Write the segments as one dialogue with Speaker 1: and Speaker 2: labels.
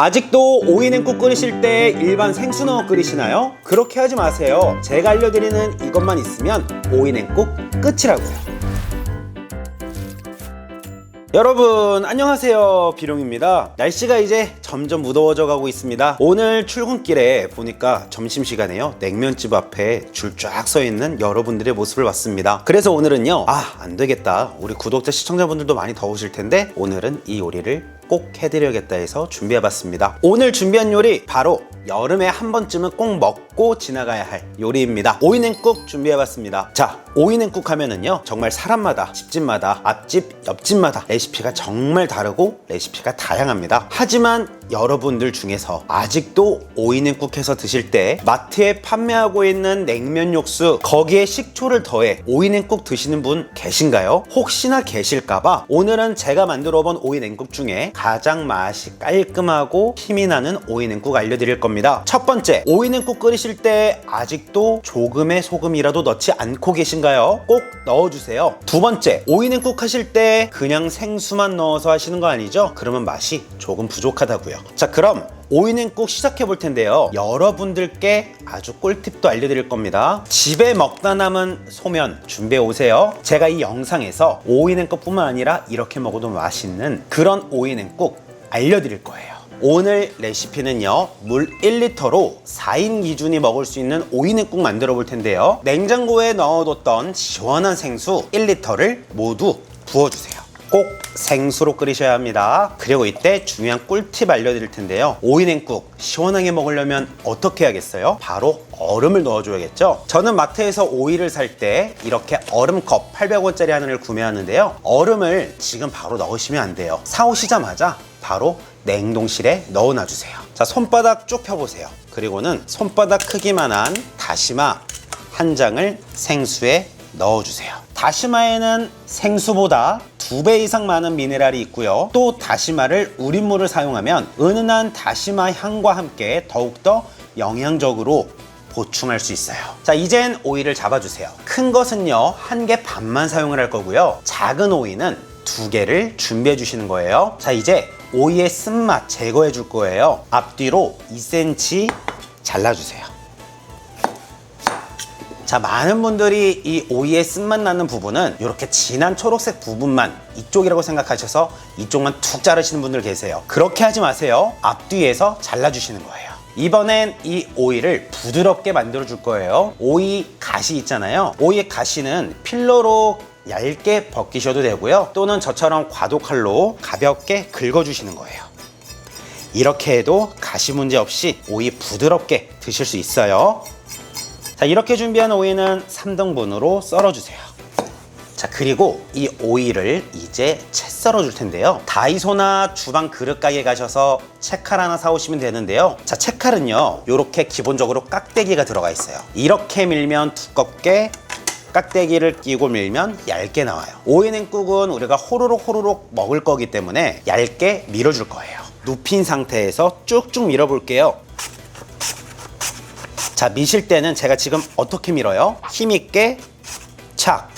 Speaker 1: 아직도 오이냉국 끓이실 때 일반 생수 넣어 끓이시나요? 그렇게 하지 마세요. 제가 알려드리는 이것만 있으면 오이냉국 끝이라고요. 여러분 안녕하세요 비룡입니다 날씨가 이제 점점 무더워져 가고 있습니다 오늘 출근길에 보니까 점심시간에요 냉면집 앞에 줄 쫙 서 있는 여러분들의 모습을 봤습니다 그래서 오늘은요 아 안되겠다 우리 구독자 시청자분들도 많이 더우실 텐데 오늘은 이 요리를 꼭 해드려야겠다 해서 준비해봤습니다. 오늘 준비한 요리 바로 여름에 한 번쯤은 꼭 먹고 지나가야 할 요리입니다. 오이냉국 준비해봤습니다. 자 오이냉국 하면은요 정말 사람마다 집집마다 앞집 옆집마다 레시피가 정말 다르고 레시피가 다양합니다. 하지만 여러분들 중에서 아직도 오이냉국 해서 드실 때 마트에 판매하고 있는 냉면 육수 거기에 식초를 더해 오이냉국 드시는 분 계신가요? 혹시나 계실까봐 오늘은 제가 만들어 본 오이냉국 중에 가장 맛이 깔끔하고 힘이 나는 오이냉국 알려드릴 겁니다 첫 번째 오이냉국 끓이실 때 아직도 조금의 소금이라도 넣지 않고 계신가요? 꼭 넣어주세요 두 번째 오이냉국 하실 때 그냥 생수만 넣어서 하시는 거 아니죠? 그러면 맛이 조금 부족하다고요 자 그럼 오이냉국 시작해 볼 텐데요. 여러분들께 아주 꿀팁도 알려드릴 겁니다. 집에 먹다 남은 소면 준비해 오세요. 제가 이 영상에서 오이냉국뿐만 아니라 이렇게 먹어도 맛있는 그런 오이냉국 알려드릴 거예요. 오늘 레시피는요 물 1리터로 4인 기준이 먹을 수 있는 오이냉국 만들어 볼 텐데요 냉장고에 넣어뒀던 시원한 생수 1리터를 모두 부어주세요 꼭 생수로 끓이셔야 합니다. 그리고 이때 중요한 꿀팁 알려드릴 텐데요. 오이냉국 시원하게 먹으려면 어떻게 해야겠어요? 바로 얼음을 넣어줘야겠죠? 저는 마트에서 오이를 살 때 이렇게 얼음컵 800원짜리 하나를 구매하는데요. 얼음을 지금 바로 넣으시면 안 돼요. 사오시자마자 바로 냉동실에 넣어놔 주세요. 자, 손바닥 쭉 펴보세요. 그리고는 손바닥 크기만한 다시마 한 장을 생수에 넣어주세요. 다시마에는 생수보다 두 배 이상 많은 미네랄이 있고요. 또 다시마를 우린 물을 사용하면 은은한 다시마 향과 함께 더욱더 영양적으로 보충할 수 있어요. 자, 이젠 오이를 잡아주세요. 큰 것은요, 한 개 반만 사용을 할 거고요. 작은 오이는 두 개를 준비해 주시는 거예요. 자, 이제 오이의 쓴맛 제거해 줄 거예요. 앞뒤로 2cm 잘라주세요. 자, 많은 분들이 이 오이의 쓴맛 나는 부분은 이렇게 진한 초록색 부분만 이쪽이라고 생각하셔서 이쪽만 툭 자르시는 분들 계세요. 그렇게 하지 마세요. 앞뒤에서 잘라주시는 거예요. 이번엔 이 오이를 부드럽게 만들어 줄 거예요. 오이 가시 있잖아요. 오이의 가시는 필러로 얇게 벗기셔도 되고요. 또는 저처럼 과도칼로 가볍게 긁어주시는 거예요. 이렇게 해도 가시 문제 없이 오이 부드럽게 드실 수 있어요. 자, 이렇게 준비한 오이는 3등분으로 썰어주세요. 자, 그리고 이 오이를 이제 채 썰어 줄 텐데요. 다이소나 주방 그릇 가게 가셔서 채칼 하나 사오시면 되는데요. 자, 채칼은요, 이렇게 기본적으로 깍대기가 들어가 있어요. 이렇게 밀면 두껍게 깍대기를 끼고 밀면 얇게 나와요. 오이냉국은 우리가 호로록 호로록 먹을 거기 때문에 얇게 밀어줄 거예요. 눕힌 상태에서 쭉쭉 밀어볼게요. 자, 미실 때는 제가 지금 어떻게 밀어요? 힘있게 착,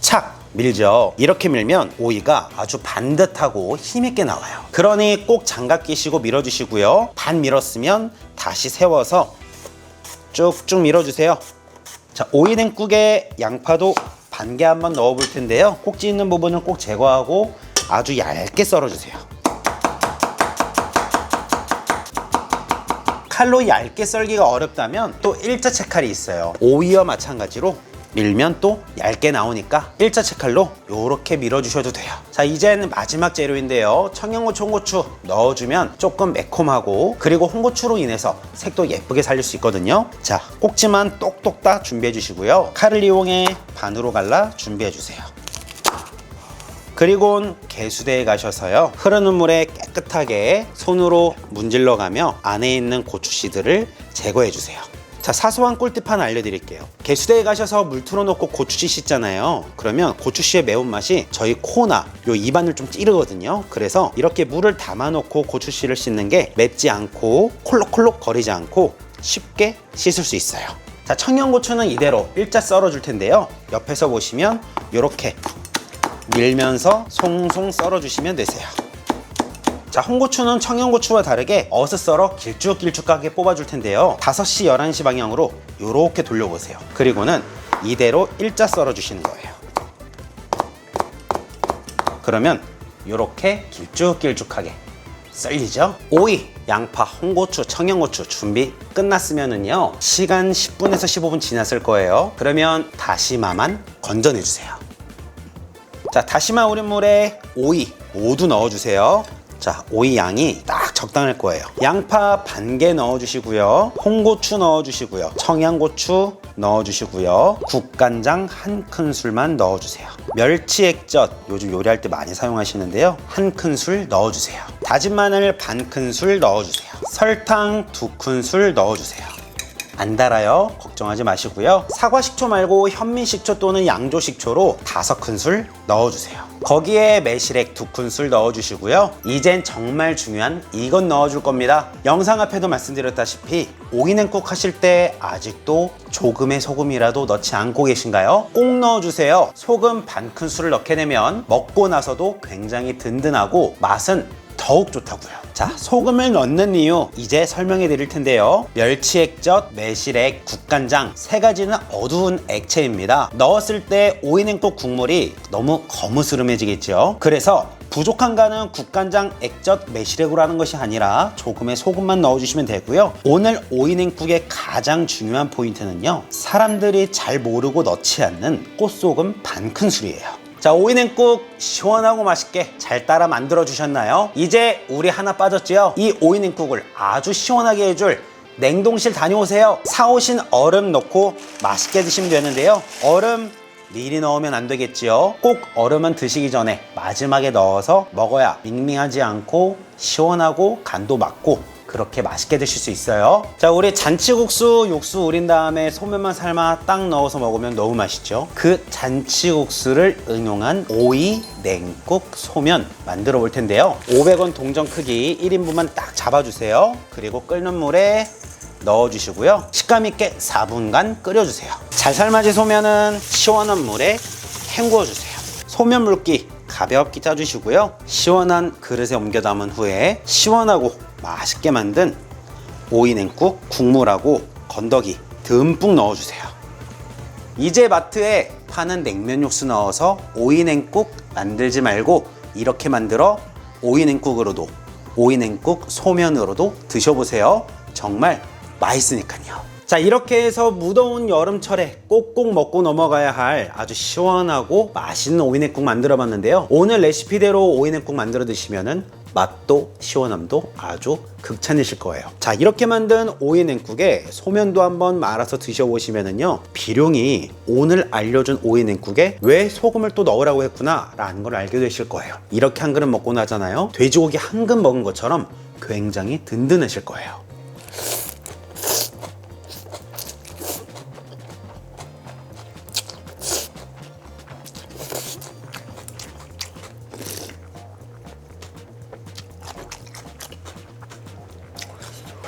Speaker 1: 착 밀죠. 이렇게 밀면 오이가 아주 반듯하고 힘있게 나와요. 그러니 꼭 장갑 끼시고 밀어주시고요. 반 밀었으면 다시 세워서 쭉쭉 밀어주세요. 자, 오이냉국에 양파도 반 개 한번 넣어볼 텐데요. 꼭지 있는 부분은 꼭 제거하고 아주 얇게 썰어주세요. 칼로 얇게 썰기가 어렵다면 또 일자채 칼이 있어요. 오이와 마찬가지로 밀면 또 얇게 나오니까 일자채 칼로 이렇게 밀어 주셔도 돼요. 자, 이제는 마지막 재료인데요. 청양고추, 홍고추 넣어주면 조금 매콤하고 그리고 홍고추로 인해서 색도 예쁘게 살릴 수 있거든요. 자, 꼭지만 똑똑 다 준비해 주시고요. 칼을 이용해 반으로 갈라 준비해 주세요. 그리고 개수대에 가셔서요 흐르는 물에 깨끗하게 손으로 문질러 가며 안에 있는 고추 씨들을 제거해 주세요. 자 사소한 꿀팁 하나 알려드릴게요. 개수대에 가셔서 물 틀어놓고 고추씨 씻잖아요. 그러면 고추씨의 매운맛이 저희 코나 요 입안을 좀 찌르거든요. 그래서 이렇게 물을 담아놓고 고추씨를 씻는 게 맵지 않고 콜록콜록 거리지 않고 쉽게 씻을 수 있어요. 자 청양고추는 이대로 일자 썰어 줄 텐데요. 옆에서 보시면 이렇게 밀면서 송송 썰어 주시면 되세요. 자, 자, 홍고추는 청양고추와 다르게 어슷 썰어 길쭉길쭉하게 뽑아줄 텐데요. 5시, 11시 방향으로 이렇게 돌려보세요. 그리고는 이대로 일자 썰어 주시는 거예요. 그러면 이렇게 길쭉길쭉하게 썰리죠? 오이, 양파, 홍고추, 청양고추 준비 끝났으면은요 시간 10분에서 15분 지났을 거예요 그러면 다시마만 건져내 주세요 자 다시마 우린 물에 오이 모두 넣어주세요 자 오이 양이 딱 적당할 거예요. 양파 반 개 넣어주시고요. 홍고추 넣어주시고요. 청양고추 넣어주시고요. 국간장 한 큰술만 넣어주세요. 멸치 액젓 요즘 요리할 때 많이 사용하시는데요. 한 큰술 넣어주세요. 다진 마늘 반 큰술 넣어주세요. 설탕 두 큰술 넣어주세요 안 달아요. 걱정하지 마시고요. 사과 식초 말고 현미 식초 또는 양조 식초로 다섯 큰술 넣어주세요. 거기에 매실액 두 큰술 넣어주시고요. 이젠 정말 중요한 이건 넣어줄 겁니다. 영상 앞에도 말씀드렸다시피 오이냉국 하실 때 아직도 조금의 소금이라도 넣지 않고 계신가요? 꼭 넣어주세요. 소금 반 큰술을 넣게 되면 먹고 나서도 굉장히 든든하고 맛은 더욱 좋다고요. 자, 소금을 넣는 이유 이제 설명해 드릴 텐데요. 멸치 액젓, 매실액, 국간장 세 가지는 어두운 액체입니다. 넣었을 때 오이냉국 국물이 너무 거무스름해지겠죠. 그래서 부족한 간은 국간장, 액젓, 매실액으로 하는 것이 아니라 조금의 소금만 넣어주시면 되고요. 오늘 오이냉국의 가장 중요한 포인트는요. 사람들이 잘 모르고 넣지 않는 꽃소금 반 큰술이에요. 자 오이냉국 시원하고 맛있게 잘 따라 만들어 주셨나요? 이제 우리 하나 빠졌지요? 이 오이냉국을 아주 시원하게 해줄 냉동실 다녀오세요 사오신 얼음 넣고 맛있게 드시면 되는데요 얼음 미리 넣으면 안 되겠지요 꼭 얼음은 드시기 전에 마지막에 넣어서 먹어야 밍밍하지 않고 시원하고 간도 맞고 그렇게 맛있게 드실 수 있어요. 자, 우리 잔치국수 육수 우린 다음에 소면만 삶아 딱 넣어서 먹으면 너무 맛있죠. 그 잔치국수를 응용한 오이 냉국 소면 만들어 볼 텐데요. 500원 동전 크기 1인분만 딱 잡아주세요. 그리고 끓는 물에 넣어주시고요. 식감 있게 4분간 끓여주세요. 잘 삶아진 소면은 시원한 물에 헹구어 주세요. 소면 물기 가볍게 짜주시고요. 시원한 그릇에 옮겨 담은 후에 시원하고 맛있게 만든 오이냉국 국물하고 건더기 듬뿍 넣어주세요. 이제 마트에 파는 냉면 육수 넣어서 오이냉국 만들지 말고 이렇게 만들어 오이냉국으로도 오이냉국 소면으로도 드셔보세요. 정말 맛있으니까요. 자 이렇게 해서 무더운 여름철에 꼭꼭 먹고 넘어가야 할 아주 시원하고 맛있는 오이냉국 만들어 봤는데요. 오늘 레시피대로 오이냉국 만들어 드시면은 맛도 시원함도 아주 극찬이실 거예요. 자, 이렇게 만든 오이 냉국에 소면도 한번 말아서 드셔보시면은요, 비룡이 오늘 알려준 오이 냉국에 왜 소금을 또 넣으라고 했구나, 라는 걸 알게 되실 거예요. 이렇게 한 그릇 먹고 나잖아요. 돼지고기 한근 먹은 것처럼 굉장히 든든하실 거예요.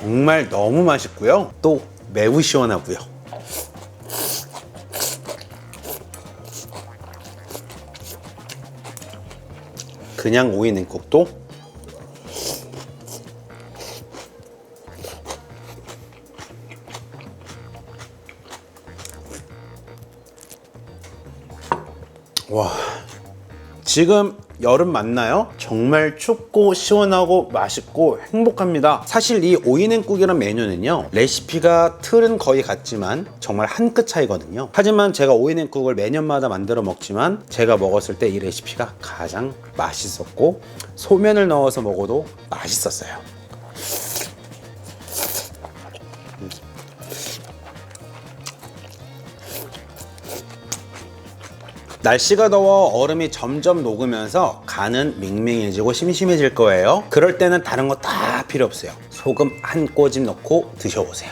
Speaker 1: 정말 너무 맛있고요. 또 매우 시원하고요. 그냥 오이 냉국도 와 지금 여름 맞나요? 정말 춥고 시원하고 맛있고 행복합니다. 사실 이 오이냉국이란 메뉴는요, 레시피가 틀은 거의 같지만 정말 한 끗 차이거든요. 하지만 제가 오이냉국을 매년마다 만들어 먹지만 제가 먹었을 때 이 레시피가 가장 맛있었고 소면을 넣어서 먹어도 맛있었어요. 날씨가 더워 얼음이 점점 녹으면서 간은 밍밍해지고 심심해질 거예요. 그럴 때는 다른 거 다 필요 없어요. 소금 한 꼬집 넣고 드셔보세요.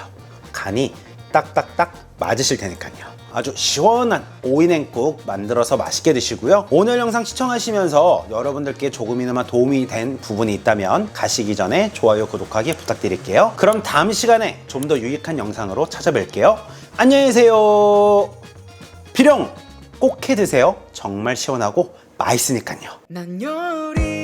Speaker 1: 간이 딱딱딱 맞으실 테니까요. 아주 시원한 오이냉국 만들어서 맛있게 드시고요. 오늘 영상 시청하시면서 여러분들께 조금이나마 도움이 된 부분이 있다면 가시기 전에 좋아요, 구독하기 부탁드릴게요. 그럼 다음 시간에 좀 더 유익한 영상으로 찾아뵐게요. 안녕히 계세요. 비룡! 꼭 해 드세요. 정말 시원하고 맛있으니까요.
Speaker 2: 난 요리